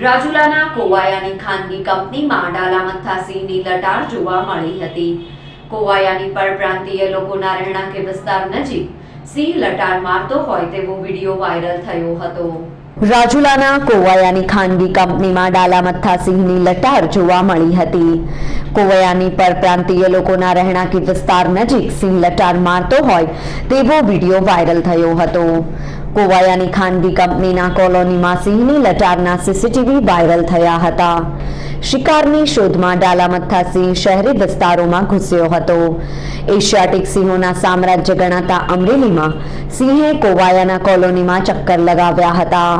રાજુલાના કોવાયાની ખાનગી કંપનીમાં ડાલામથ્થા સિંહની લટાર જોવા મળી હતી. કોવાયાની પરપ્રાંતીય લોકોના રહેણાંક વિસ્તાર નજીક સિંહ લટાર મારતો હોય તેવો વીડિયો વાયરલ થયો હતો. રાજુલાના કોવાયાની ખાનગી કંપનીમાં ડાલામથ્થા સિંહની લટાર જોવા મળી હતી. કોવાયાની પરપ્રાંતીય લોકોના રહેણાંકી વિસ્તાર નજીક સિંહ લટાર મારતો હોય તેવો વીડિયો વાયરલ થયો હતો. કોવાયાની ખાનગી કંપનીના કોલોનીમાં સિંહની લટારના સીસીટીવી વાયરલ થયા હતા. શિકારની શોધમાં ડાલામથ્થા સિંહ શહેરી વિસ્તારોમાં ઘૂસ્યો હતો. એશિયાટિક સિંહોના સામ્રાજ્ય ગણાતા અમરેલીમાં સિંહે કોવાયાના કોલોનીમાં ચક્કર લગાવ્યા હતા.